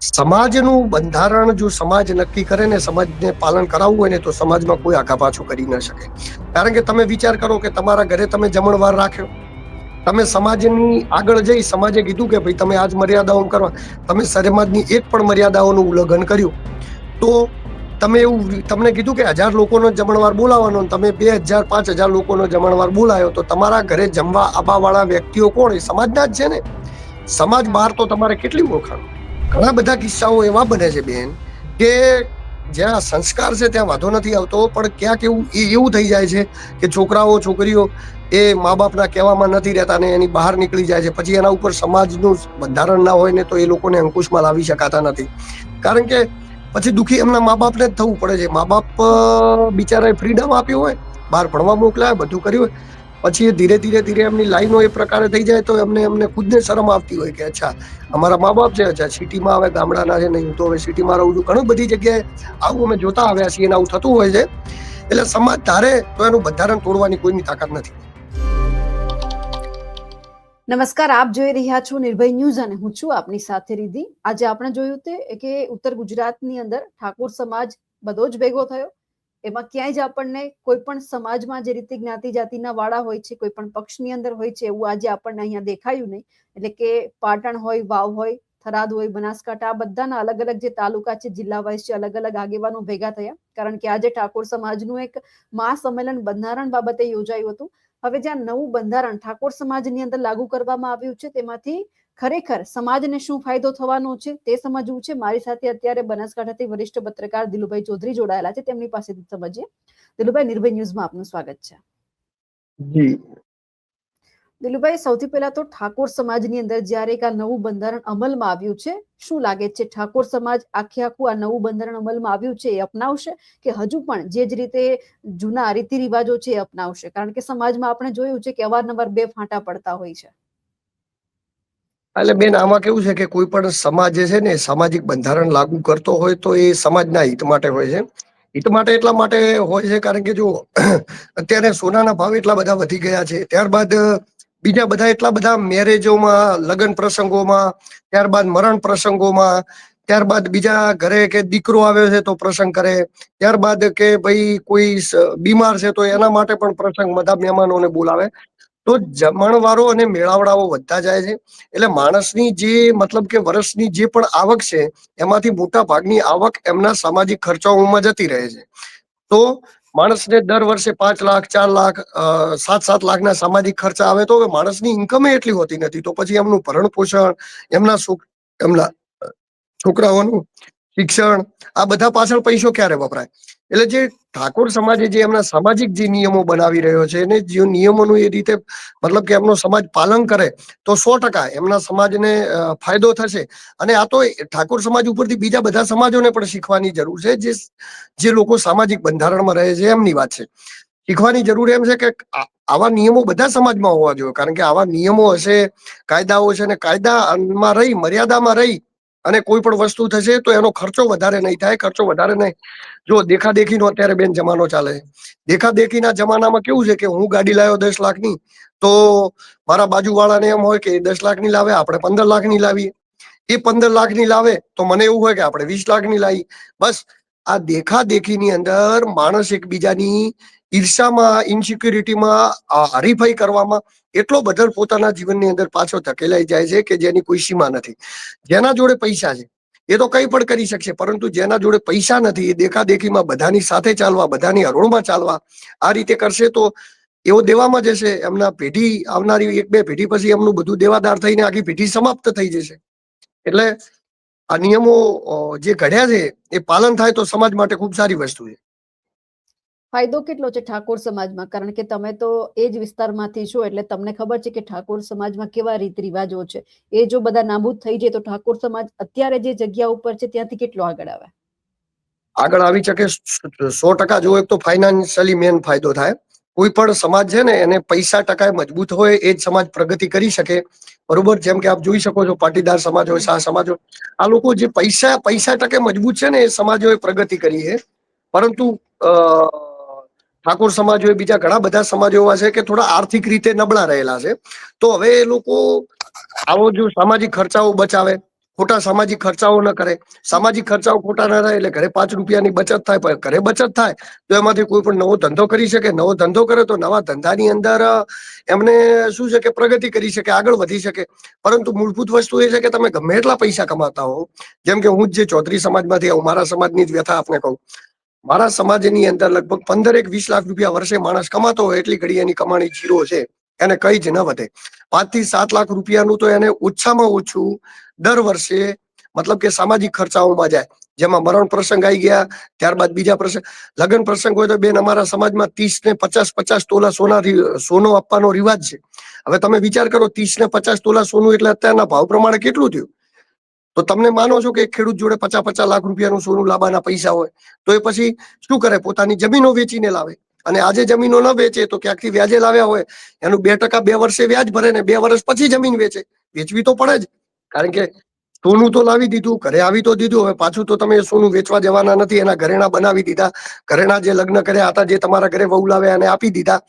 સમાજનું બંધારણ જો સમાજ નક્કી કરે ને સમાજને પાલન કરાવવું હોય ને તો સમાજમાં કોઈ આગા પાછું કરી ન શકે. કારણ કે તમે વિચાર કરો કે તમારા ઘરે તમે જમણવાર રાખ્યો. તમે સમાજની આગળ જઈ સમાજે કીધું કે ભાઈ તમે આજ મર્યાદાઓ કરવા. તમે સમાજની એક પણ મર્યાદાઓનું ઉલ્લંઘન કર્યું. તો તમે એવું તમને કીધું કે હજાર લોકોનો જમણવાર બોલાવવાનો તમે બે હજાર, પાંચ હજાર લોકોનો જમણવાર બોલાયો તો તમારા ઘરે જમવા આવવાવાળા વ્યક્તિઓ કોણ? એ સમાજના જ છે ને. સમાજ બહાર તો તમારે કેટલી ઓળખાણ? ઘણા બધા કિસ્સાઓ એવા બને છે, બેન, કે જ્યાં સંસ્કાર છે ત્યાં વાંધો નથી આવતો, પણ ક્યાંક એવું એવું થઈ જાય છે કે છોકરાઓ, છોકરીઓ એ મા બાપના કહેવામાં નથી રહેતા ને એની બહાર નીકળી જાય છે. પછી એના ઉપર સમાજનું બંધારણ ના હોય ને તો એ લોકોને અંકુશમાં લાવી શકાતા નથી. કારણ કે પછી દુઃખી એમના મા બાપને જ થવું પડે છે. મા બાપ બિચારાએ ફ્રીડમ આપ્યું હોય, બહાર ભણવા મોકલાય, બધું કર્યું હોય પછી એ ધીરે ધીરે ધીરે એમની લાઈનો એ પ્રકારે થઈ જાય તો એમને એમને ખુદને શરમ આવતી હોય કે અચ્છા, અમારા મા બાપ છે, અચ્છા, સિટીમાં આવે ગામડાના છે નહીં તો હવે સિટીમાં રહું છું. ઘણી બધી જગ્યાએ આવું અમે જોતા આવ્યા છીએ અને આવું થતું હોય છે. એટલે સમાજ ધારે તો એનું બંધારણ તોડવાની કોઈની તાકાત નથી. નમસ્કાર, આપ જોઈ રહ્યા છો નિર્ભય ન્યૂઝ અને હું છું આપની સાથે રીધી આજે આપણે જોયું તે કે ઉત્તર ગુજરાતની અંદર ઠાકોર સમાજ બધો જ ભેગો થયો. એમાં ક્યાંય જ આપણને કોઈ પણ સમાજમાં જે રીતે જ્ઞાતિ જાતિના વાળા હોય છે કોઈ પણ પક્ષની અંદર હોય છે, એવું આજે આપણને અહીંયા દેખાયું નહીં. એટલે કે પાટણ હોય, વાવ હોય, થરાદ હોય, બનાસકાંઠા, આ બધાના અલગ અલગ જે તાલુકા છે, જિલ્લા વાઇઝ છે અલગ અલગ આગેવાનો ભેગા થયા. કારણ કે આજે ઠાકોર સમાજનું એક મહાસંમેલન બંધારણ બાબતે યોજાયું હતું. હવે જ્યાં નવું બંધારણ ઠાકોર સમાજની અંદર લાગુ કરવામાં આવ્યું છે, તેમાંથી ખરેખર સમાજને શું ફાયદો થવાનો છે તે સમજવું છે. મારી સાથે અત્યારે બનાસકાંઠાથી વરિષ્ઠ પત્રકાર દિલુભાઈ ચૌધરી જોડાયેલા છે. તેમની પાસેથી સમજીએ. દિલુભાઈ નિર્ભય ન્યૂઝમાં આપનું સ્વાગત છે. જી. દિલુભાઈ સૌથી પહેલા તો ઠાકોર સમાજની અંદર જ્યારે એક આ નવું બંધારણ અમલમાં આવ્યું છે શું લાગે છે? ઠાકોર સમાજ આખે આખું આ નવું બંધારણ અમલમાં આવ્યું છે એ અપનાવશે કે હજુ પણ જે જ રીતે જૂના રીતિ રિવાજો છે એ અપનાવશે? કારણ કે સમાજમાં આપણે જોયું છે કે અવારનવાર બે ફાંટા પડતા હોય છે. એટલે બેન, આમાં કેવું છે કે કોઈ પણ સમાજ છે ને, સામાજિક બંધારણ લાગુ કરતો હોય તો એ સમાજના હિત માટે હોય છે. હિત માટે એટલા માટે હોય છે કારણ કે જો અત્યારે સોનાના ભાવ એટલા બધા વધી ગયા છે. ત્યારબાદ બીજા બધા એટલા બધા મેરેજોમાં, લગ્ન પ્રસંગોમાં, ત્યારબાદ મરણ પ્રસંગોમાં, ત્યારબાદ બીજા ઘરે કે દીકરો આવ્યો છે તો પ્રસંગ કરે, ત્યારબાદ કે ભાઈ કોઈ બીમાર છે તો એના માટે પણ પ્રસંગ બધા મહેમાનોને બોલાવે. તો જમણવારો અને મેળાવડાઓ વધતા જાય છે. એટલે માણસની જે મતલબ કે વર્ષની જે પણ આવક છે, એમાંથી મોટા ભાગની આવક એમના સામાજિક ખર્ચાઓમાં જતી રહે છે. તો માણસને દર વર્ષે પાંચ લાખ, ચાર લાખ સાત સાત લાખના સામાજિક ખર્ચા આવે તો માણસની ઇન્કમે એટલી હોતી નથી. તો પછી એમનું ભરણ પોષણ, એમના એમના છોકરાઓનું શિક્ષણ, આ બધા પાછળ પૈસો ક્યારે વપરાય? એટલે જે ઠાકોર સમાજે જે એમના સામાજિક જે નિયમો બનાવી રહ્યો છે અને જે નિયમોનું એ રીતે મતલબ કે એમનો સમાજ પાલન કરે, તો સો ટકા એમના સમાજને ફાયદો થશે. અને આ તો ઠાકોર સમાજ ઉપરથી બીજા બધા સમાજોને પણ શીખવાની જરૂર છે, જે જે લોકો સામાજિક બંધારણમાં રહે છે, એમની વાત છે. શીખવાની જરૂર એમ છે કે આવા નિયમો બધા સમાજમાં હોવા જોઈએ, કારણ કે આવા નિયમો હશે, કાયદાઓ છે અને કાયદામાં રહી, મર્યાદામાં રહી અને કોઈ પણ વસ્તુ થશે તો એનો ખર્ચો વધારે નહીં થાય, ખર્ચો વધારે નહીં. જો દેખાદેખીનો અત્યારે બેન જમાનો ચાલે. દેખાદેખીના જમાનામાં કેવું છે કે હું ગાડી લાવ્યો દસ લાખની, તો મારા બાજુવાળાને એમ હોય કે દસ લાખની લાવે, આપણે પંદર લાખની લાવીએ. એ પંદર લાખની લાવે તો મને એવું હોય કે આપણે વીસ લાખની લાવી. બસ આ દેખાદેખીની અંદર માણસ એકબીજાની ઈર્ષામાં ઇનસિક્યુરિટીમાં હરીફાઈ કરવામાં એટલો બધો પોતાના જીવનની અંદર પાછો ધકેલાઈ જાય છે કે જેની કોઈ સીમા નથી. જેના જોડે પૈસા છે, એ તો કઈ પણ કરી શકશે, પરંતુ જેના જોડે પૈસા નથી, એ દેખાદેખીમાં બધાની સાથે ચાલવા, બધાની હરોળમાં ચાલવા, આ રીતે કરશે તો એવો દેવામાં જશે, એમના પેઢી આવનારી એક બે પેઢી પછી એમનું બધું દેવાદાર થઈને આખી પેઢી સમાપ્ત થઈ જશે. એટલે આ નિયમો જે ઘડ્યા છે એ પાલન થાય તો સમાજ માટે ખૂબ સારી વસ્તુ છે. ફાયદો કેટલો છે ઠાકોર સમાજમાં? કારણ કે તમે તો એ જ વિસ્તારમાંથી છો એટલે તમને ખબર છે કે ઠાકોર સમાજમાં કેવા રીત રિવાજો છે. એ જો બધા નાબૂદ થઈ જાય તો ઠાકોર સમાજ અત્યારે જે જગ્યા ઉપર છે ત્યાંથી કેટલો આગળ આવે? આગળ આવી શકે સો ટકા. જો એક તો ફાઇનાન્શિયલી મેન ફાયદો થાય. કોઈ પણ સમાજ છે ને એને પૈસા ટકા મજબૂત હોય એ જ સમાજ પ્રગતિ કરી શકે. બરોબર? જેમ કે આપ જોઈ શકો છો, પાટીદાર સમાજ હોય, શાહ સમાજ હોય. આ લોકો જે પૈસા પૈસા ટકે મજબૂત છે ને, એ સમાજોએ પ્રગતિ કરી છે. પરંતુ ઠાકોર સમાજ હોય બીજા ઘણા બધા સમાજો એવા છે કે થોડા આર્થિક રીતે નબળા રહેલા છે. તો હવે એ લોકો આવો જો સામાજિક ખર્ચાઓ બચાવે ખોટા સામાજિક ખર્ચાઓ ન કરે. સામાજિક ખર્ચાઓ ખોટા ન થાય એટલે ઘરે પાંચ રૂપિયાની બચત થાય, પણ ઘરે બચત થાય તો એમાંથી કોઈ પણ નવો ધંધો કરી શકે. નવો ધંધો કરે તો નવા ધંધાની અંદર એમને શું છે કે પ્રગતિ કરી શકે, આગળ વધી શકે. પરંતુ મૂળભૂત વસ્તુ એ છે કે તમે ગમે એટલા પૈસા કમાતા હો જેમ કે હું જ જે ચૌધરી સમાજમાંથી આવું, મારા સમાજની જ વ્યથા આપને કહું. મારા સમાજની અંદર લગભગ પંદર એક વીસ લાખ રૂપિયા વર્ષે માણસ કમાતો હોય, એટલી ઘડી એની કમાણી જીરો છે. એને કઈ જ ન વધે. પાંચથી સાત લાખ રૂપિયાનું તો એને ઓછામાં ઓછું દર વર્ષે મતલબ કે સામાજિક ખર્ચાઓમાં જાય. જેમાં મરણ પ્રસંગ આવી ગયા, ત્યારબાદ બીજા પ્રસંગ. લગ્ન પ્રસંગ હોય તો બેન અમારા સમાજમાં ત્રીસ ને પચાસ પચાસ તોલા સોના સોનો આપવાનો રિવાજ છે. હવે તમે વિચાર કરો, ત્રીસ ને પચાસ તોલા સોનું એટલે અત્યારના ભાવ પ્રમાણે કેટલું થયું? તો તમને માનો છો કે ખેડૂત જોડે પચાસ પચાસ લાખ રૂપિયાનું સોનું લાવવાના પૈસા હોય, તો એ પછી શું કરે? પોતાની જમીનો વેચીને લાવે. અને આજે જમીનો ન વેચે તો ક્યાંકથી વ્યાજે લાવ્યા હોય? એનું બે ટકા બે વર્ષે વ્યાજ ભરે ને બે વર્ષ પછી જમીન વેચે. વેચવી તો પડે જ. કારણ કે સોનું તો લાવી દીધું, ઘરે આવી તો દીધું, હવે પાછું તો તમે સોનું વેચવા જવાના નથી, એના ઘરેણા બનાવી દીધા. ઘરેણા જે લગ્ન કર્યા હતા, જે તમારા ઘરે વહુ લાવ્યા એને આપી દીધા.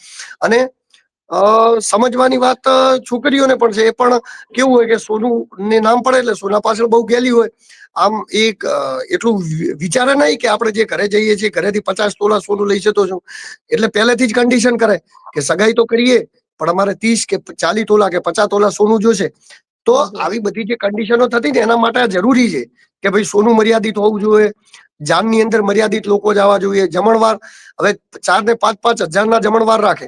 અને સમજવાની વાત છોકરીઓને પણ છે. એ પણ કેવું હોય કે સોનું ને નામ પડે એટલે સોના પાછળ બહુ ગેલી હોય. આમ એક એટલું વિચારે નહીં કે આપણે જે ઘરે જઈએ છીએ ઘરેથી પચાસ તોલા સોનું લઈ જતો છું. એટલે પહેલેથી જ કન્ડિશન કરે કે સગાઈ તો કરીએ પણ અમારે ત્રીસ કે ચાલીસ તોલા કે પચાસ તોલા સોનું જોશે. તો આવી બધી જે કન્ડિશનો થતી ને એના માટે જરૂરી છે કે ભાઈ સોનું મર્યાદિત હોવું જોઈએ જાનની અંદર મર્યાદિત લોકો જવા જોઈએ. જમણવાર હવે ચાર ને પાંચ પાંચ હજારના જમણવાર રાખે.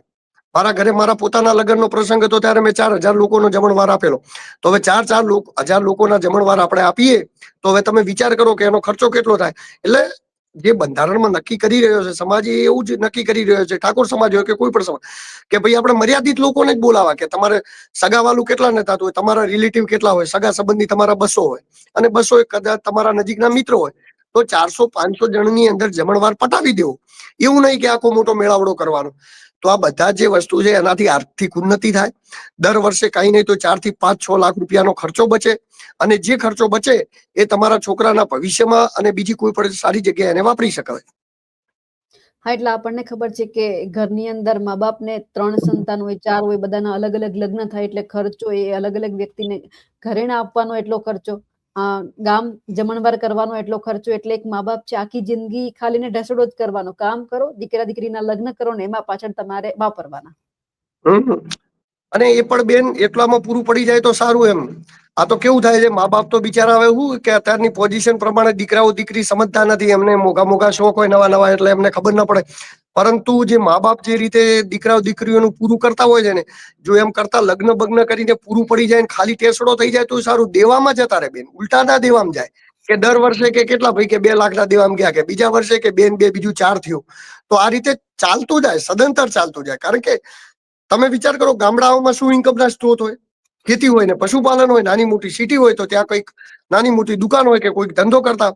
મારા ઘરે મારા પોતાના લગ્નનો પ્રસંગ હતો ત્યારે મેં ચાર હજાર લોકોનો જમણવાર આપેલો. તો હવે ચાર ચાર હજાર લોકોના જમણવાર આપણે આપીએ, તો હવે તમે વિચાર કરો કે એનો ખર્ચો કેટલો થાય. એટલે જે બંધારણમાં નક્કી કરી રહ્યો છે, સમાજ એવું જ નક્કી કરી રહ્યો છે, ઠાકોર સમાજ હોય કે કોઈ પણ સમાજ, કે ભાઈ આપણે મર્યાદિત લોકોને જ બોલાવા કે તમારે સગાવાલું કેટલા ને થતું હોય, તમારા રિલેટિવ કેટલા હોય, સગા સંબંધી તમારા બસો હોય, અને બસો એ કદાચ તમારા નજીકના મિત્રો હોય તો ચારસો પાંચસો જણની અંદર જમણવાર પટાવી દેવો. એવું નહીં કે આખો મોટો મેળાવડો કરવાનો. તો આ બધા જે વસ્તુ છે એનાથી આર્થિક ઉન્નતિ થાય. દર વર્ષે કઈ નહીં તો ચારથી પાંચ છ લાખ રૂપિયાનો ખર્ચો બચે. અને જે ખર્ચો બચે એ તમારા છોકરાના ભવિષ્યમાં અને બીજી કોઈ પણ સારી જગ્યાએ એને વાપરી શકાય. હા, એટલે આપણને ખબર છે કે ઘરની અંદર મા બાપને ત્રણ સંતાન હોય, ચાર હોય, બધાના અલગ અલગ લગ્ન થાય એટલે ખર્ચો એ અલગ અલગ વ્યક્તિને ઘરેણા આપવાનો એટલો ખર્ચો. ગામ જમણવાર કરવાનો એટલો ખર્ચો એટલે એક મા બાપ છે, આખી જિંદગી ખાલી ને ઢસડો જ કરવાનો. કામ કરો, દીકરા દીકરીના લગ્ન કરો ને એમાં પાછળ તમારે વાપરવાના. અને એ પણ બેન એટલામાં પૂરું પડી જાય તો સારું એમ. આ તો કેવું થાય છે મા બાપ તો બિચારા હવે શું કે અત્યારની પોઝિશન પ્રમાણે દીકરાઓ દીકરી સમજતા નથી, એમને મોઘા મોગા શોખ હોય, નવા નવા એટલે એમને ખબર ન પડે. પરંતુ જે મા બાપ જે રીતે દીકરાઓ દીકરીઓનું પૂરું કરતા હોય છે ને, જો એમ કરતા લગ્ન બગ્ન કરીને પૂરું પડી જાય ને ખાલી ટેસડો થઈ જાય તો સારું, દેવામાં જતા રહે બેન, ઉલટાના દેવામાં જાય. કે દર વર્ષે કે કેટલા ભાઈ કે બે લાખના દેવામાં ગયા કે બીજા વર્ષે કે બેન બે બીજું ચાર થયું. તો આ રીતે ચાલતું જાય, સદંતર ચાલતું જાય. કારણ કે તમે વિચાર કરો, ગામડાઓમાં શું ઇન્કમના સ્ત્રોત હોય? ખેતી હોય ને, પશુપાલન હોય, નાની મોટી સિટી હોય તો ત્યાં કંઈક નાની મોટી દુકાન હોય કે કોઈક ધંધો કરતા.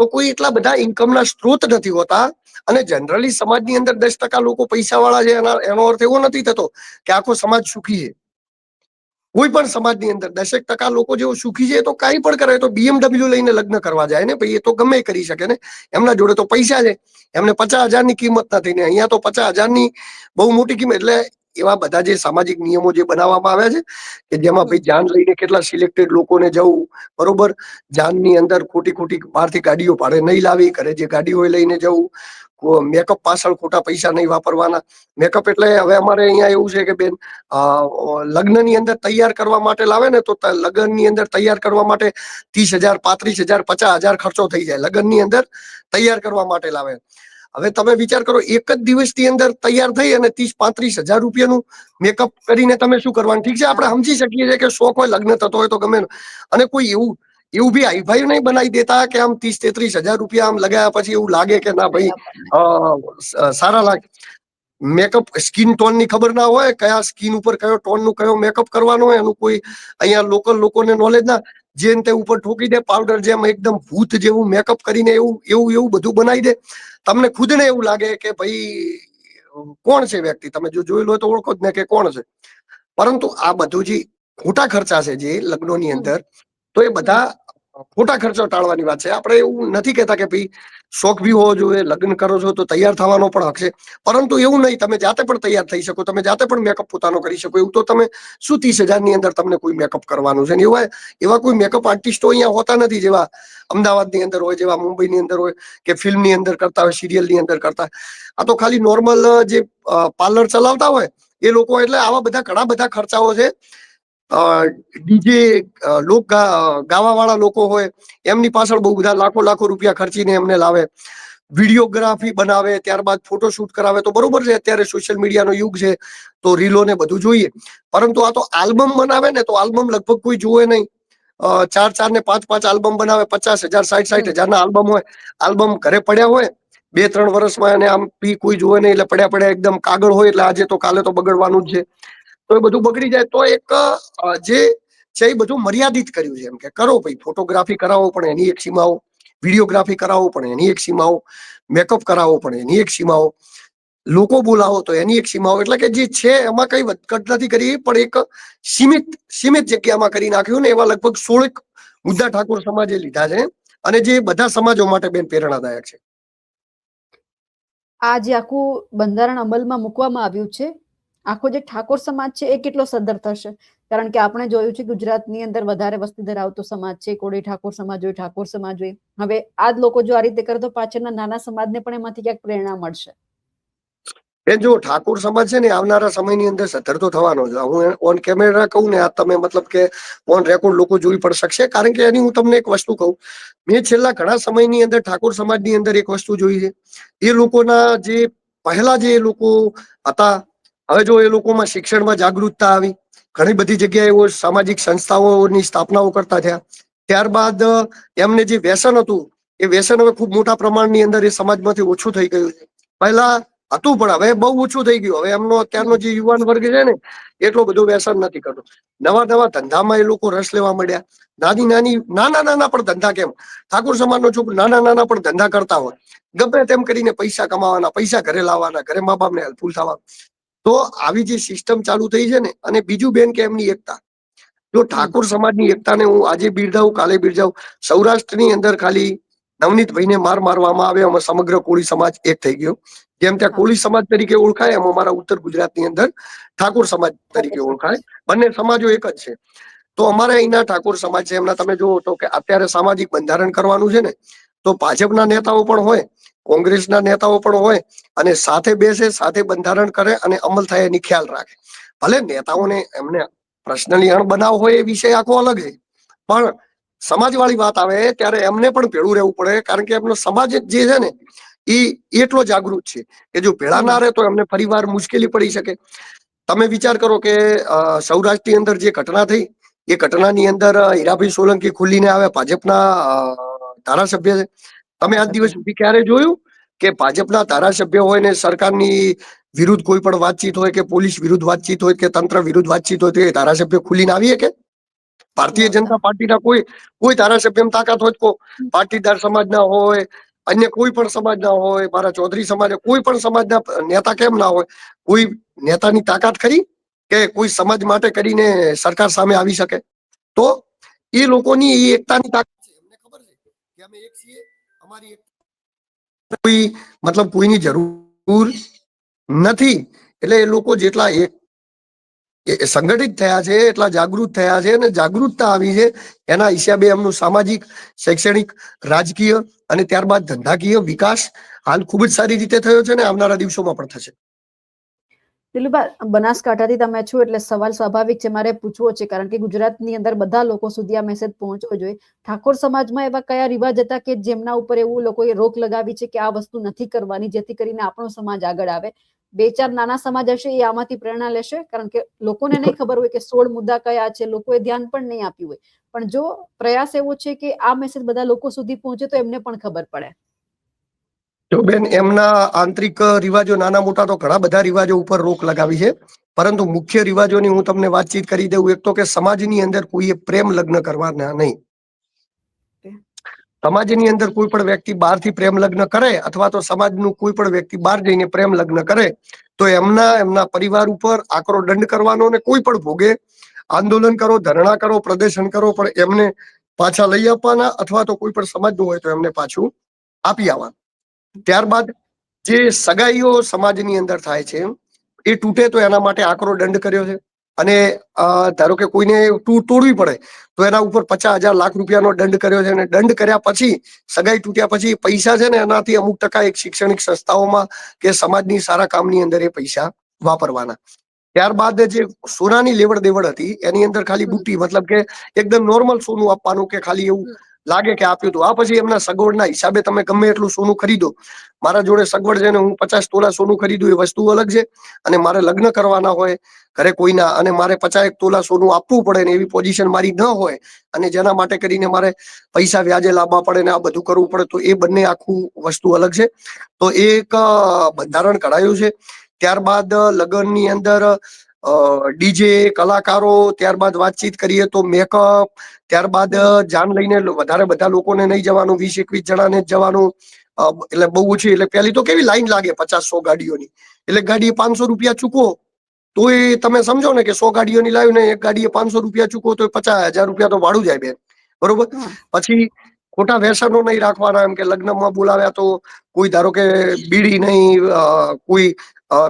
તો કોઈ એટલા બધા ઇન્કમના સ્ત્રોત નથી હોતા. અને જનરલી સમાજની અંદર દસ ટકા લોકો પૈસા વાળા છે, એના એનો અર્થ એવો નથી થતો કે આખો સમાજ સુખી છે. કોઈ પણ સમાજની અંદર દસેક ટકા લોકો જેવો સુખી છે તો કાંઈ પણ કરે તો બીએમડબલ્યુ લઈને લગ્ન કરવા જાય ને ભાઈ, એ તો ગમે કરી શકે ને. એમના જોડે તો પૈસા છે. એમને પચાસ હજારની કિંમત નથી ને અહીંયા તો પચાસ હજારની બહુ મોટી કિંમત એટલે એવા બધા જે સામાજિક નિયમો જે બનાવવામાં આવ્યા છે, કે જેમાં ભાઈ જાન લઈને કેટલા સિલેક્ટેડ લોકોને જવું, બરોબર? જાનની અંદર ખોટી ખોટી બહારથી ગાડીઓ ભાડે નહીં લાવી કરે જે ગાડી હોય લઈને જવું મેકઅપ પાછળ ખોટા પૈસા નહીં વાપરવાના. મેકઅપ એટલે હવે અમારે અહીંયા એવું છે કે બેન લગ્નની અંદર તૈયાર કરવા માટે લાવે ને તો, લગ્નની અંદર તૈયાર કરવા માટે ત્રીસ હજાર, પાંત્રીસ હજાર, પચાસ હજાર ખર્ચો થઈ જાય. લગ્નની અંદર તૈયાર કરવા માટે લાવે. હવે તમે વિચાર કરો એક જ દિવસની અંદર તૈયાર થઈ અને ત્રીસ પાંત્રીસ હજાર રૂપિયાનું મેકઅપ કરીને તમે શું કરવાનું? ઠીક છે આપણે સમજી શકીએ છીએ કે શોખ હોય લગ્ન થતો હોય તો ગમે અને કોઈ એવું એવું બી હાઈફાઈ નહીં બનાવી દેતા કે આમ ત્રીસ તેત્રીસ હજાર રૂપિયા આમ લગાયા પછી એવું લાગે કે ના ભાઈ સારા લાગે મેકઅપ સ્કિન ટોનની ખબર ના હોય કયા સ્કિન ઉપર કયો ટોનનું કયો મેકઅપ કરવાનો હોય એનું કોઈ અહીંયા લોકલ લોકોને નોલેજ ના. જેમ તે ઉપર ઠોકી દે પાવડર જેમ એકદમ ભૂત જેવું મેકઅપ કરીને એવું એવું એવું બધું બનાવી દે. તમને ખુદને એવું લાગે કે ભાઈ, કોણ છે વ્યક્તિ? તમે જો જોયેલું હોય તો ઓળખો જ ને કે કોણ છે. પરંતુ આ બધું જે ખોટા ખર્ચા છે જે લગ્નોની અંદર, તો એ બધા ખોટા ખર્ચો ટાળવાની વાત છે. આપણે એવું નથી કહેતા કે ભાઈ શોખ બી હોવો જોઈએ, લગ્ન કરો છો તો તૈયાર થવાનો પણ હક છે. પરંતુ એવું નહીં, તમે જાતે પણ તૈયાર થઈ શકો, તમે જાતે પણ મેકઅપ પોતાનો કરી શકો. એવું તો તમે શું ત્રીસ હજારની અંદર તમને કોઈ મેકઅપ કરવાનું છે? ને એવા એવા કોઈ મેકઅપ આર્ટિસ્ટો અહીંયા હોતા નથી જેવા અમદાવાદની અંદર હોય, જેવા મુંબઈની અંદર હોય, કે ફિલ્મની અંદર કરતા હોય, સિરિયલની અંદર કરતા આ તો ખાલી નોર્મલ જે પાર્લર ચલાવતા હોય, એ લોકો એટલે આવા બધા ઘણા બધા ખર્ચાઓ છે. ડીજે લોક ગાવા વાળા લોકો હોય, એમની પાછળ બહુ બધા લાખો લાખો રૂપિયા ખર્ચીને એમને લાવે. વિડીયોગ્રાફી બનાવે, ત્યારબાદ ફોટોશૂટ કરાવે. તો બરોબર છે, અત્યારે સોશિયલ મીડિયાનો યુગ છે, તો રીલો ને બધું જોઈએ. પરંતુ આ તો આલ્બમ બનાવે ને, તો આલ્બમ લગભગ કોઈ જુએ નહીં. ચાર ચાર ને પાંચ પાંચ આલ્બમ બનાવે, પચાસ હજાર, સાઠ સાઠ હજાર ના આલ્બમ હોય. આલ્બમ ઘરે પડ્યા હોય, બે, ત્રણ વર્ષમાં એને આમ પી કોઈ જુએ નહીં, એટલે પડ્યા પડ્યા એકદમ કાગળ હોય, એટલે આજે તો કાલે તો બગડવાનું જ છે. તો એ બધું બગડી જાય તો એક જે છે એ બધું મર્યાદિત કર્યું છે. એમ કે કરો ભાઈ, ફોટોગ્રાફી કરાવો પણ એની એક સીમાઓ, વિડીયોગ્રાફી કરાવો પણ એની એક સીમાઓ, મેકઅપ કરાવો પણ એની એક સીમાઓ, લોકો બોલાવો તો એની એક સીમાઓ. એટલે કે જે છે એમાં કઈ વધઘટ નથી કરી, પણ એક સીમિત સીમિત જગ્યામાં કરી નાખ્યું ને એવા લગભગ સોળેક મુદ્દા ઠાકોર સમાજે લીધા છે અને જે બધા સમાજો માટે બેન પ્રેરણાદાયક છે. આ જે આખું બંધારણ અમલમાં મૂકવામાં આવ્યું છે આખો જે ઠાકોર સમાજ છે એ કેટલો સદ્ધર થશે? કારણ કે આપણે જોયું છે ગુજરાતની અંદર વધારે વસ્તી ધરાવતો સમાજ છે, કોળી ઠાકોર સમાજ હોય, ઠાકોર સમાજ હોય. હવે આ જ લોકો જો આ રીતે કરે તો પાછળના નાના સમાજને પણ એમાંથી ક્યાંક પ્રેરણા મળશે. એ જો ઠાકોર સમાજ છે ને આવનારા સમયની અંદર સદ્ધર તો થવાનો છે હું ઓન કેમેરા કહું ને આ તમે મતલબ કે ઓન રેકોર્ડ લોકો જોઈ પણ શકશે. કારણ કે એની હું તમને એક વસ્તુ કહું. મેં છેલ્લા ઘણા સમયની અંદર ઠાકોર સમાજની અંદર એક વસ્તુ જોઈ છે. એ લોકોના જે પહેલા જે લોકો હતા હવે જો એ લોકોમાં શિક્ષણમાં જાગૃતતા આવી, ઘણી બધી જગ્યાએ એવો સામાજિક સંસ્થાઓની સ્થાપનાઓ કરતા થયા. ત્યારબાદ એમને જે વ્યસન હતું, એ વ્યસન હવે ખૂબ મોટા પ્રમાણની અંદર એ સમાજમાંથી ઓછું થઈ ગયું છે. પહેલા હતું પણ હવે બહુ ઓછું થઈ ગયું. હવે એમનો અત્યારનો જે યુવાન વર્ગ છે ને એટલો બધો વ્યસન નથી કરતો. નવા નવા ધંધામાં એ લોકો રસ લેવા મળ્યા નાની નાની, નાના નાના પણ ધંધા કેમ? ઠાકોર સમાજનો છોકરો નાના નાના પણ ધંધા કરતા હોય. ગમે તેમ કરીને પૈસા કમાવાના, પૈસા ઘરે લાવવાના, ઘરે મા બાપને હેલ્પફુલ થવા. તો આવી જે સિસ્ટમ ચાલુ થઈ છે ને, અને બીજું બેન કે એમની એકતા. જો ઠાકોર સમાજની એકતાને હું આજે બિરદાવું, કાલે બિરદાવું, સૌરાષ્ટ્રની અંદર ખાલી નવનીતભાઈને માર મારવામાં આવે એમાં સમગ્ર કોળી સમાજ એક થઈ ગયો. જેમ ત્યાં કોળી સમાજ તરીકે ઓળખાય, એમ અમારા ઉત્તર ગુજરાતની અંદર ઠાકોર સમાજ તરીકે ઓળખાય. બંને સમાજો એક જ છે. તો અમારે અહીંના ઠાકોર સમાજ છે, એમના તમે જુઓ તો કે અત્યારે સામાજિક બંધારણ કરવાનું છે ને, તો ભાજપના નેતાઓ પણ હોય કોંગ્રેસના નેતાઓ પણ હોય અને સાથે બેસે, સાથે બંધારણ કરે અને અમલ થાય એની ખ્યાલ રાખે. ભલે નેતાઓને એમને પર્સનલી અણ બનાવ હોય એ વિષય આખો અલગ છે. પણ સમાજવાળી વાત આવે ત્યારે એમને પણ ભેળું રહેવું પડે, કારણ કે એમનો સમાજ જે છે ને, એ એટલો જાગૃત છે કે જો ભેળા ના રહે તો એમને ફરીવાર મુશ્કેલી પડી શકે. તમે વિચાર કરો કે સૌરાષ્ટ્રની અંદર જે ઘટના થઈ, એ ઘટનાની અંદર હીરાભાઈ સોલંકી ખુલીને આવે ભાજપના ધારાસભ્ય છે. તમે આજ દિવસ સુધી ક્યારે જોયું? કે ભાજપના ધારાસભ્ય હોય ને સરકારની વિરુદ્ધ કોઈ પણ વાતચીત હોય કે પોલીસ વિરુદ્ધ વાતચીત હોય કે તંત્ર વિરુદ્ધ વાતચીત હોય તો એ ધારાસભ્ય ખુલીને આવીએ કે? ભારતીય જનતા પાર્ટીના કોઈ કોઈ ધારાસભ્યમાં તાકાત હોય તો પાટીદાર સમાજના હોય અન્ય કોઈ પણ સમાજના હોય મારા ચૌધરી સમાજ કોઈ પણ સમાજના નેતા કેમ ના હોય? કોઈ નેતાની તાકાત ખરી? કે કોઈ સમાજ માટે કરીને સરકાર સામે આવી શકે? તો એ લોકોની એકતાની તાકાત છે. એમને ખબર છે કે અમે એક છીએ એક કોઈ મતલબ કોઈની જરૂર નથી. એટલે એ લોકો જેટલા એક સંગઠિત થયા છે, એટલા જાગૃત થયા છે અને જાગૃતતા આવી છે એના હિસાબે એમનું સામાજિક, શૈક્ષણિક, રાજકીય અને ત્યારબાદ ધંધાકીય વિકાસ હાલ ખૂબ જ સારી રીતે થયો છે ને આવનારા દિવસોમાં પણ થશે. દિલુભા બનાસકાંઠાથી તમે છો એટલે સવાલ સ્વાભાવિક છે. મારે પૂછવો છે, કારણ કે ગુજરાતની અંદર બધા લોકો સુધી આ મેસેજ પહોંચવો જોઈએ. ઠાકોર સમાજમાં એવા કયા રિવાજ હતા કે જેમના ઉપર એવું લોકોએ રોક લગાવી છે કે આ વસ્તુ નથી કરવાની, જેથી કરીને આપણો સમાજ આગળ આવે? બે ચાર નાના સમાજ હશે, એ આમાંથી પ્રેરણા લેશે? કારણ કે લોકોને નહીં ખબર હોય કે સોળ મુદ્દા કયા છે, લોકોએ ધ્યાન પણ નહીં આપ્યું હોય. પણ જો પ્રયાસ એવો છે કે આ મેસેજ બધા લોકો સુધી પહોંચે, તો એમને પણ ખબર પડે. જો બેન એમના આંતરિક રિવાજો નાના મોટા તો ઘણા બધા રિવાજો ઉપર રોક લગાવી છે. પરંતુ મુખ્ય રિવાજોની હું તમને વાતચીત કરી દઉં એક તો કે સમાજની અંદર કોઈએ પ્રેમ લગ્ન કરવાના નહીં. સમાજની અંદર કોઈ પણ વ્યક્તિ બહારથી પ્રેમ લગ્ન કરે અથવા તો સમાજનું કોઈ પણ વ્યક્તિ બહાર જઈને પ્રેમ લગ્ન કરે તો એમના એમના પરિવાર ઉપર આકરો દંડ કરવાનો અને કોઈ પણ ભોગે આંદોલન કરો ધરણા કરો પ્રદર્શન કરો પણ એમને પાછા લઈ આપવાના અથવા તો કોઈ પણ સમાજનું હોય તો એમને પાછું આપી આવવાનું. ત્યારબાદ જે સગાઈઓ સમાજની અંદર થાય છે એ તૂટે તો એના માટે આકરો દંડ કર્યો છે. અને ધારો કે કોઈને તોડવી પડે તો એના ઉપર પચાસ હજાર લાખ રૂપિયાનો દંડ કર્યો છે. અને દંડ કર્યા પછી સગાઈ તૂટ્યા પછી પૈસા છે ને એનાથી અમુક ટકા એક શૈક્ષણિક સંસ્થાઓમાં કે સમાજની સારા કામની અંદર એ પૈસા વાપરવાના. ત્યારબાદ જે સોનાની લેવડ દેવડ હતી એની અંદર ખાલી બુટ્ટી મતલબ કે એકદમ નોર્મલ સોનું આપવાનું કે ખાલી એવું. લાગે કે આપ્યું હતું. આ પછી એમના સગવડના હિસાબે તમે ગમે એટલું સોનું ખરીદો. મારા જોડે સગવડ છે ને હું પચાસ તોલા સોનું ખરીદું, એ વસ્તુ અલગ છે. અને મારે લગ્ન કરવાના હોય, ઘરે કોઈના, અને મારે પચાસ તોલા સોનું આપવું પડે ને એવી પોઝિશન મારી ન હોય, અને જેના માટે કરીને મારે પૈસા વ્યાજે લાવવા પડે ને આ બધું કરવું પડે, તો એ બંને આખું વસ્તુ અલગ છે. તો એક બંધારણ કઢાયું છે. ત્યારબાદ લગ્નની અંદર ડીજે કલાકારો ત્યારબાદ વાતચીત કરીએ તો મેકઅપ ત્યારબાદ જાન લઈને વધારે બધા લોકોને નહીં જવાનું વીસ એકવીસ જણાને જ જવાનું એટલે બહુ ઓછી એટલે પેલી તો કેવી લાઈન લાગે પચાસ સો ગાડીઓની? એટલે ગાડીએ પાંચસો રૂપિયા ચૂકવો તો એ તમે સમજો ને કે સો ગાડીઓની લાવ્યું ને એક ગાડીએ પાંચસો રૂપિયા ચૂકવો તો પચાસ હજાર રૂપિયા તો ભાડું જાય બેન. બરોબર? પછી ખોટા વ્યસનો નહીં રાખવાના એમ કે લગ્નમાં બોલાવ્યા તો કોઈ ધારો કે બીડી નહીં કોઈ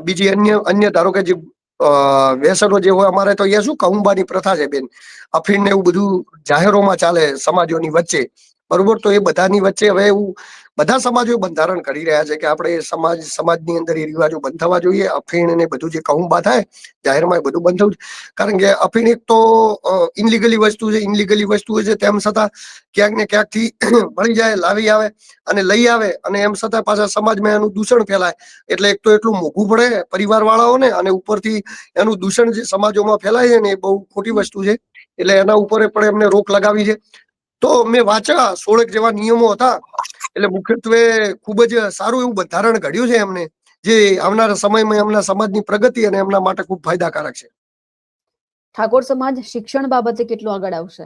બીજી અન્ય અન્ય ધારો કે જે વ્યસનો જે હોય અમારે તો અહીંયા શું કહુંબાની પ્રથા છે બેન. અફીણ ને એવું બધું જાહેરોમાં ચાલે સમાજોની વચ્ચે. બરોબર? તો એ બધાની વચ્ચે હવે એવું બધા સમાજો બંધારણ કરી રહ્યા છે કે આપણે સમાજ, સમાજની અંદર એ રિવાજો બંધાવા જોઈએ, અફીણ ને બધું જે કહુંબા થાય, જાહેરમાં એ બધું બંધ કારણ કે અફીણ એક તો ઇનલીગલી વસ્તુ છે ઇનલીગલી વસ્તુ છે, તેમ છતાં ક્યાંક ને ક્યાંકથી મળી જાય, લાવી આવે અને લઈ આવે અને એમ છતાં પાછા સમાજમાં એનું દૂષણ ફેલાય. એટલે એક તો એટલું મોંઘું પડે પરિવાર વાળાઓને અને ઉપરથી એનું દૂષણ જે સમાજોમાં ફેલાય છે ને એ બહુ ખોટી વસ્તુ છે. એટલે એના ઉપર પણ એમને રોક લગાવી છે. તો મેં વાંચ્યા સોળક જેવા નિયમો હતા. એટલે મુખ્યત્વે ખૂબ જ સારું એવું બંધારણ ઘડ્યું છે એમને જે આવનારા સમયમાં એમના સમાજની પ્રગતિ અને એમના માટે ખૂબ ફાયદાકારક છે. ઠાકોર સમાજ શિક્ષણ બાબતે કેટલું આગળ આવશે?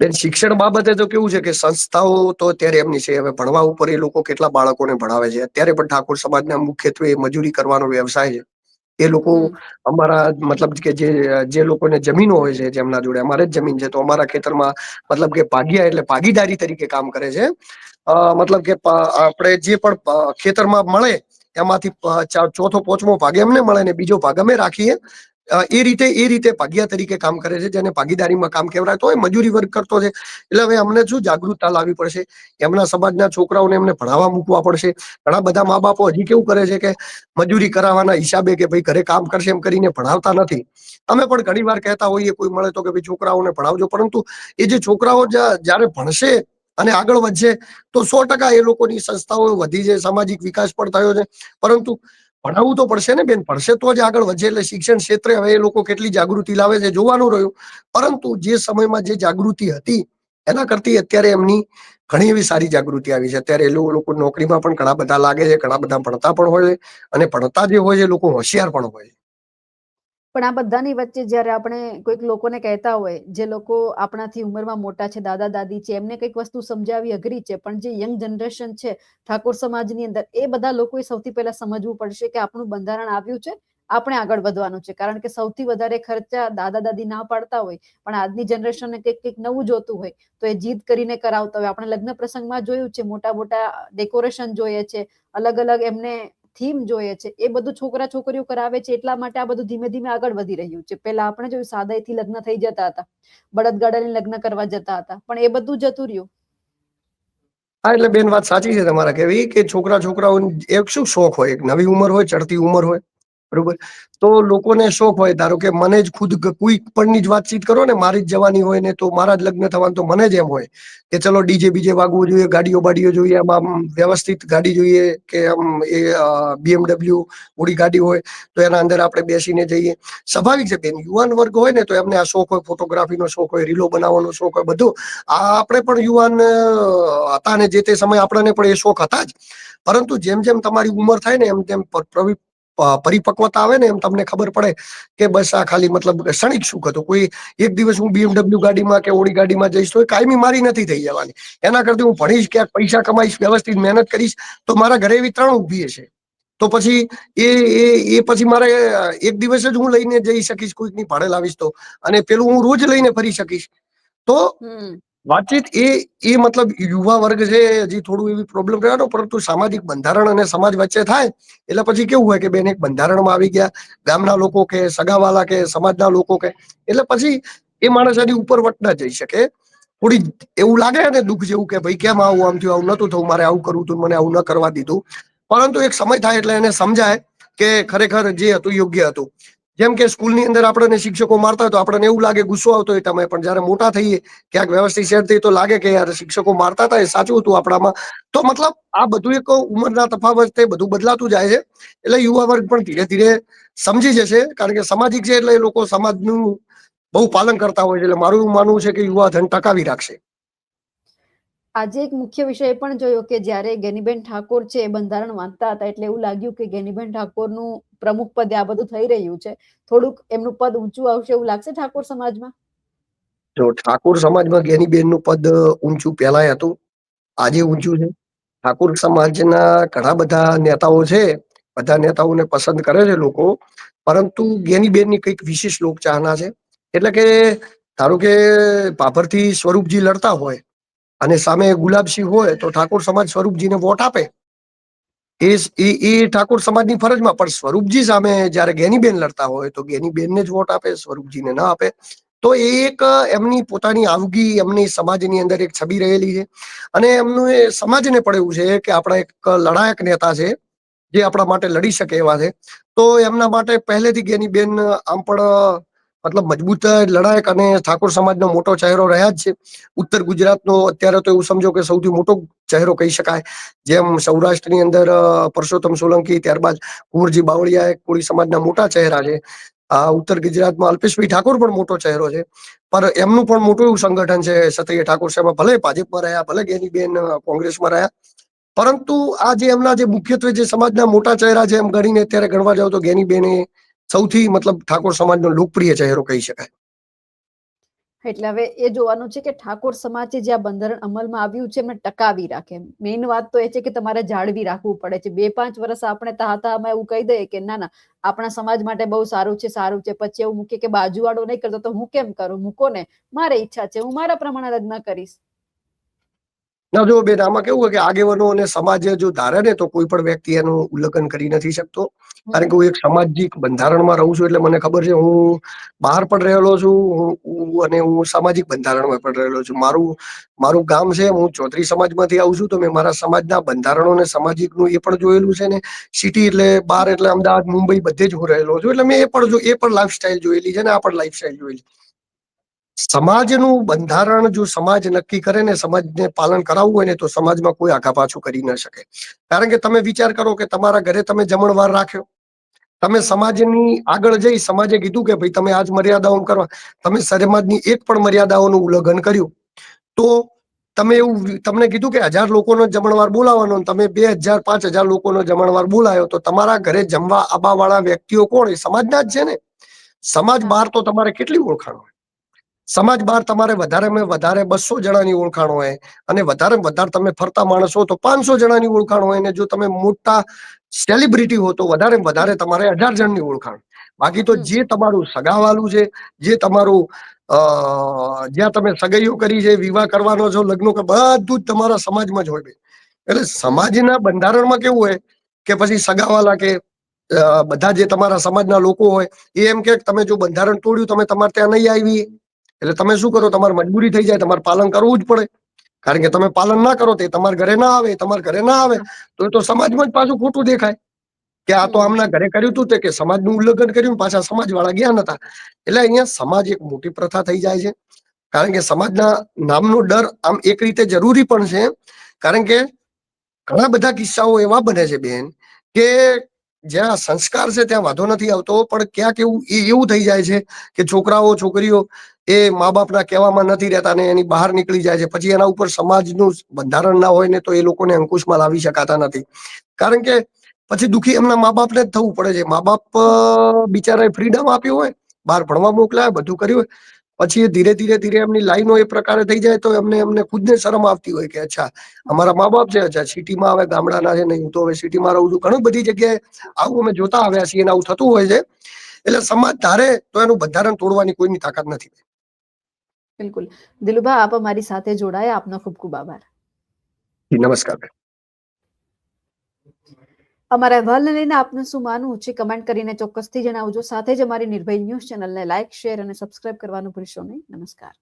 બેન શિક્ષણ બાબતે તો કેવું છે કે સંસ્થાઓ તો અત્યારે એમની છે હવે ભણવા ઉપર એ લોકો કેટલા બાળકોને ભણાવે છે. અત્યારે પણ ઠાકોર સમાજના મુખ્યત્વે મજૂરી કરવાનો વ્યવસાય છે. એ લોકો અમારા મતલબ કે જે જે લોકોને જમીનો હોય છે જેમના જોડે અમારે જ જમીન છે તો અમારા ખેતરમાં મતલબ કે ભાગીયા એટલે ભાગીદારી તરીકે કામ કરે છે. અ, મતલબ કે આપણે જે પણ ખેતરમાં મળે એમાંથી ચોથો પોચમો ભાગ એમને મળે ને બીજો ભાગ અમે રાખીએ. એ રીતે એ રીતે ભાગિયા તરીકે કામ કરે છે, જેને ભાગીદારીમાં કામ કહેવાય તો એ મજૂરી વર્ગ કરતો છે. એટલે હવે અમને શું જાગૃતતા લાવવી પડશે? એમના સમાજના છોકરાઓને એમને ભણાવવા મૂકવા પડશે. ઘણા બધા મા બાપો હજી કેવું કરે છે કે મજૂરી કરાવવાના હિસાબે કે ભાઈ ઘરે કામ કરશે એમ કરીને ભણાવતા નથી. અમે પણ ઘણી વાર કહેતા હોઈએ, કોઈ મળે તો કે ભાઈ છોકરાઓને ભણાવજો. પરંતુ એ જે છોકરાઓ જ્યા- જ્યારે ભણશે અને આગળ વધશે, તો સો ટકા એ લોકોની સંસ્થાઓ વધી છે સામાજિક વિકાસ પણ થયો છે. પરંતુ ભણાવવું તો પડશે ને બેન, ભણશે તો જ આગળ વધશે એટલે શિક્ષણ ક્ષેત્રે હવે એ લોકો કેટલી જાગૃતિ લાવે છે જોવાનું રહ્યું. પરંતુ જે સમયમાં જે જાગૃતિ હતી, એના કરતી અત્યારે એમની ઘણી એવી સારી જાગૃતિ આવી છે. અત્યારે એ લોકો નોકરીમાં પણ ઘણા બધા લાગે છે, ઘણા બધા ભણતા પણ હોય અને ભણતા જે હોય છે લોકો હોશિયાર પણ હોય છે. પણ આ બધાની વચ્ચે જ્યારે આપણે કોઈક લોકોને કહેતા હોય, જે લોકો આપણાથી ઉંમરમાં મોટા છે, દાદા, દાદી છે, એમને કંઈક વસ્તુ સમજાવી અઘરી છે, પણ જે યંગ જનરેશન છે, ઠાકોર સમાજની અંદર, એ બધા લોકોએ સૌથી પહેલા સમજવું પડશે કે આપણું બંધારણ આવ્યું છે, આપણે આગળ વધવાનું છે. કારણ કે સૌથી વધારે ખર્ચા દાદા, દાદી ના પાડતા હોય, પણ આજની જનરેશનને કંઈક કંઈક નવું જોતું હોય, તો એ જીદ કરીને કરાવતા હોય. આપણે લગ્ન પ્રસંગમાં જોયું છે મોટા મોટા ડેકોરેશન જોઈએ છે અલગ અલગ એમને થીમ જોઈએ છે, એ બધું છોકરા છોકરીઓ કરાવે છે, એટલા માટે આ બધું ધીમે ધીમે આગળ વધી રહ્યું છે. પહેલા આપણે જોયું સાદાઈથી લગ્ન થઈ જતા હતા બળદગાડાને લગ્ન કરવા જતા હતા, પણ એ બધું જતું રહ્યું. હા, એટલે બેન, વાત સાચી છે તમારા કેવી કે છોકરા છોકરાઓ એક શું શોખ હોય? એક નવી ઉંમર હોય, ચડતી ઉંમર હોય? બરોબર? તો લોકોને શોખ હોય, ધારો કે મને જ ખુદ કોઈ પણની જ વાતચીત કરો ને, મારી જ જવાની હોય ને, તો મારા જ લગ્ન થવાનું, તો મને જ એમ હોય કે ચલો ડીજે, બીજે વાગવું જોઈએ, ગાડીઓ બાડીઓ જોઈએ, આમ આમ વ્યવસ્થિત ગાડી જોઈએ કે આમ એ બીએમડબલ્યુ ઓડી ગાડી હોય, તો એના અંદર આપણે બેસીને જઈએ. સ્વાભાવિક છે, બેન, યુવાન વર્ગ હોય ને, તો એમને આ શોખ હોય, ફોટોગ્રાફીનો શોખ હોય, રીલો બનાવવાનો શોખ હોય, બધું. આ આપણે પણ યુવાન હતા ને, જે તે સમયે આપણને પણ એ શોખ હતા જ. પરંતુ જેમ જેમ તમારી ઉંમર થાય ને, એમ તેમ પરિપક્વતા આવે ને એમ તમને ખબર પડે કે બસ આ ખાલી મતલબ ક્ષણિક સુખ હતું. કોઈ એક દિવસ હું બીએમડબલ્યુ ગાડીમાં કે ઓડી ગાડીમાં જઈશ તો એ કાયમી મારી નથી થઈ જવાની. એના કરતા હું ભણીશ, ક્યાંક પૈસા કમાઈશ, વ્યવસ્થિત મહેનત કરીશ, તો મારા ઘરે એવી ત્રણ ઊભી હશે. તો પછી એ એ એ પછી મારે એક દિવસ જ હું લઈને જઈ શકીશ, કોઈકની ભાડે લાવીશ તો. અને પેલું હું રોજ લઈને ફરી શકીશ. તો વાતચીત એ એ મતલબ યુવા વર્ગ છે હજી થોડું એવી પ્રોબ્લેમ રહેવાનો પરંતુ સામાજિક બંધારણ અને સમાજ વચ્ચે થાય, એટલે પછી કેવું હોય કે બેન એક બંધારણમાં આવી ગયા, ગામના લોકો કે સગાવાલા કે સમાજના લોકો કે, એટલે પછી એ માણસ એની ઉપર વટ ના જઈ શકે. થોડી એવું લાગે ને દુઃખ જેવું કે ભાઈ કેમ આવું આમ થયું, આવું નતું થયું, મારે આવું કરવું હતું, મને આવું ન કરવા દીધું. પરંતુ એક સમય થાય એટલે એને સમજાય કે ખરેખર જે હતું યોગ્ય હતું. જેમ કે સ્કૂલની અંદર આપણને શિક્ષકો મારતા હોય તો આપણને એવું લાગે ગુસ્સો આવતો હોય તમે. પણ જયારે મોટા થઈએ, ક્યાંક વ્યવસ્થિત શેર થઈ તો લાગે કે યાર શિક્ષકો મારતા હતા, એ સાચું હતું આપણામાં. તો મતલબ આ બધું એક ઉંમરના તફાવત બધું બદલાતું જાય છે. એટલે યુવા વર્ગ પણ ધીરે ધીરે સમજી જશે, કારણ કે સામાજિક છે એટલે એ લોકો સમાજનું બહુ પાલન કરતા હોય છે. એટલે મારું એવું માનવું છે કે યુવા ધન ટકાવી રાખશે. આજે એક મુખ્ય વિષય પણ જોયો કે જ્યારે ગેનીબેન ઠાકોર છે એ બંધારણ વાંચતા હતા એટલે એવું લાગ્યું કે ગેનીબેન ઠાકોરનું પ્રમુખ પદે આ બધું થઈ રહ્યું છે. થોડુંક એમનું પદ ઊંચું આવશે એવું લાગશે ઠાકોર સમાજમાં? જો ઠાકોર સમાજમાં ગેનીબેનનું પદ ઊંચું પહેલાય હતું, આજે ઊંચું છે. ઠાકોર સમાજના ઘણા બધા નેતાઓ છે, બધા નેતાઓને પસંદ કરે છે લોકો, પરંતુ ગેનીબેનની કંઈક વિશેષ લોકચાહના છે. એટલે કે ધારો કે પાપરથી સ્વરૂપજી લડતા હોય અને સામે ગુલાબસિંહ હોય તો ઠાકોર સમાજ સ્વરૂપજીને વોટ આપે. એ એ ઠાકોર સમાજની ફરજમાં, પણ સ્વરૂપજી સામે જ્યારે ગેનીબેન લડતા હોય તો ગેનીબેનને જ વોટ આપે, સ્વરૂપજીને ના આપે. તો એ એક એમની પોતાની આવગી, એમની સમાજની અંદર એક છબી રહેલી છે. અને એમનું એ સમાજને પણ એવું છે કે આપણા એક લડાયક નેતા છે, જે આપણા માટે લડી શકે એવા છે. તો એમના માટે પહેલેથી ગેનીબેન આમ પણ મતલબ મજબૂત લડાયક અને ઠાકોર સમાજનો મોટો ચહેરો રહ્યા જ છે. ઉત્તર ગુજરાતનો અત્યારે તો એવું સમજો કે સૌથી મોટો ચહેરો કહી શકાય. જેમ સૌરાષ્ટ્રની અંદર પરસોત્તમ સોલંકી, ત્યારબાદ કુંવરજી બાવળિયા કોળી સમાજના મોટા ચહેરા છે. આ ઉત્તર ગુજરાતમાં અલ્પેશભાઈ ઠાકોર પણ મોટો ચહેરો છે. પણ એમનું પણ મોટું એવું સંગઠન છે ક્ષત્રિય ઠાકોર સાહેબ. ભલે ભાજપમાં રહ્યા, ભલે ગેનીબેન કોંગ્રેસમાં રહ્યા. પરંતુ આ જે એમના જે મુખ્યત્વે જે સમાજના મોટા ચહેરા છે એમ ગણીને અત્યારે ગણવા જાવ તો ગેનીબેન એ સૌથી મતલબ ઠાકોર સમાજનો લોકપ્રિય ચહેરો કહી શકાય. એટલે હવે એ જોવાનું છે કે ઠાકોર સમાજે જે આ બંધારણ અમલમાં આવ્યું છે, એમને ટકાવી રાખે. મેઇન વાત તો એ છે કે તમારે જાળવી રાખવું પડે છે. બે પાંચ વર્ષ આપણે તાહતામાં એવું કહી દઈએ કે ના ના, આપણા સમાજ માટે બહુ સારું છે સારું છે. પછી એવું મૂકે કે બાજુવાળો નહીં કરતો તો હું કેમ કરું? મૂકો ને. મારે ઈચ્છા છે. હું મારા પ્રમાણે લગ્ન કરીશ. ના, જો બેન, આમાં કેવું હોય કે આગેવાનો અને સમાજ જો ધારે ને, તો કોઈ પણ વ્યક્તિ એનું ઉલ્લંઘન કરી નથી શકતો. કારણ કે હું એક સામાજિક બંધારણમાં રહું છું, એટલે મને ખબર છે, હું બહાર પણ રહેલો છું, હું અને હું સામાજિક બંધારણમાં પણ રહેલો છું. મારું મારું ગામ છે, હું ચૌધરી સમાજમાંથી આવું છું, તો મેં મારા સમાજના બંધારણો અને સામાજિકનું એ પણ જોયેલું છે ને. સિટી એટલે બાર એટલે અમદાવાદ, મુંબઈ બધે જ હું રહેલો છું, એટલે મેં એ પણ જો, એ પણ લાઈફસ્ટાઈલ જોયેલી છે ને, આ પણ લાઈફસ્ટાઈલ જોયેલી. સમાજનું બંધારણ જો સમાજ નક્કી કરે ને સમાજને પાલન કરાવવું હોય ને તો સમાજમાં કોઈ આગા પાછું કરી ન શકે. કારણ કે તમે વિચાર કરો કે તમારા ઘરે તમે જમણવાર રાખ્યો. તમે સમાજની આગળ જઈ સમાજે કીધું કે ભાઈ તમે આજ મર્યાદાઓ કરવા. તમે સમાજની એક પણ મર્યાદાઓનું ઉલ્લંઘન કર્યું. તો તમે એવું તમને કીધું કે હજાર લોકોનો જમણવાર બોલાવવાનો તમે બે હજાર, પાંચ હજાર લોકોનો જમણવાર બોલાયો તો તમારા ઘરે જમવા આવવા વાળા વ્યક્તિઓ કોણ? એ સમાજના જ છે ને. સમાજ બહાર તો તમારે કેટલી ઓળખાણ હોય? સમાજ બહાર તમારે વધારે વધારે બસો જણાની ઓળખાણ હોય અને વધારે વધારે તમે ફરતા માણસ હો તો પાંચસો જણાની ઓળખાણ હોય અને જો તમે મોટા સેલિબ્રિટી હો તો વધારે વધારે તમારે અઢાર જણની ઓળખાણ. બાકી તો જે તમારું સગાવાલું છે, જે તમારું જ્યાં તમે સગાઈઓ કરી છે, વિવાહ કરવાનો છો, લગ્નો બધું જ તમારા સમાજમાં જ હોય એટલે સમાજના બંધારણમાં કેવું હોય કે પછી સગાવાલા કે બધા જે તમારા સમાજના લોકો હોય એ એમ કે તમે જો બંધારણ તોડ્યું, તમે તમારે ત્યાં નહીં આવી એટલે તમે શું કરો? તમારે મજબૂરી થઈ જાય, તમારે પાલન કરવું જ પડે. કારણ કે તમે પાલન ના કરો તો તમારા ઘરે ના આવે તમારા ઘરે ના આવે, તો એ તો સમાજમાં જ પાછું ખોટું દેખાય. કે આ તો આમના ઘરે કર્યું હતું કે સમાજનું ઉલ્લંઘન કર્યું, પાછા સમાજ વાળા ગયા નતા. એટલે અહીંયા સમાજ એક મોટી પ્રથા થઈ જાય છે. કારણ કે સમાજના નામનો ડર આમ એક રીતે જરૂરી પણ છે. કારણ કે ઘણા બધા કિસ્સાઓ એવા બને છે બેન કે જ્યાં સંસ્કાર છે ત્યાં વાંધો નથી આવતો, પણ ક્યાંક એવું એવું થઈ જાય છે કે છોકરાઓ, છોકરીઓ એ મા બાપના કહેવામાં નથી રહેતા ને એની બહાર નીકળી જાય છે. પછી એના ઉપર સમાજનું બંધારણ ના હોય ને તો એ લોકોને અંકુશમાં લાવી શકાતા નથી. કારણ કે પછી દુખી એમના મા બાપને જ થવું પડે છે. મા બાપ બિચારાએ ફ્રીડમ આપ્યું હોય, બહાર ભણવા મોકલાય, બધું કર્યું હોય, પછી ધીરે ધીરે ધીરે એમની લાઈનો એ પ્રકારે થઈ જાય તો એમને એમને ખુદને શરમ આવતી હોય કે અચ્છા, અમારા મા બાપ છે, અચ્છા, સિટીમાં હવે ગામડાના છે, નહીં, હું તો હવે સિટીમાં રહું છું. ઘણી બધી જગ્યાએ આવું અમે જોતા આવ્યા છીએ આવું થતું હોય છે. એટલે સમાજ ધારે તો એનું બંધારણ તોડવાની કોઈની તાકાત નથી. બિલકુલ. દિલુભા આપ અમારી સાથે જોડાયા. આપનો ખૂબ ખૂબ આભાર. નમસ્કાર. અમારા અહેવાલને લઈને આપનું શું માનવું છે કમેન્ટ કરીને ચોક્કસથી જણાવજો. સાથે જ અમારી નિર્ભય ન્યૂઝ ચેનલને લાઇક શેર અને સબસ્ક્રાઇબ કરવાનું ભૂલશો નહીં. નમસ્કાર.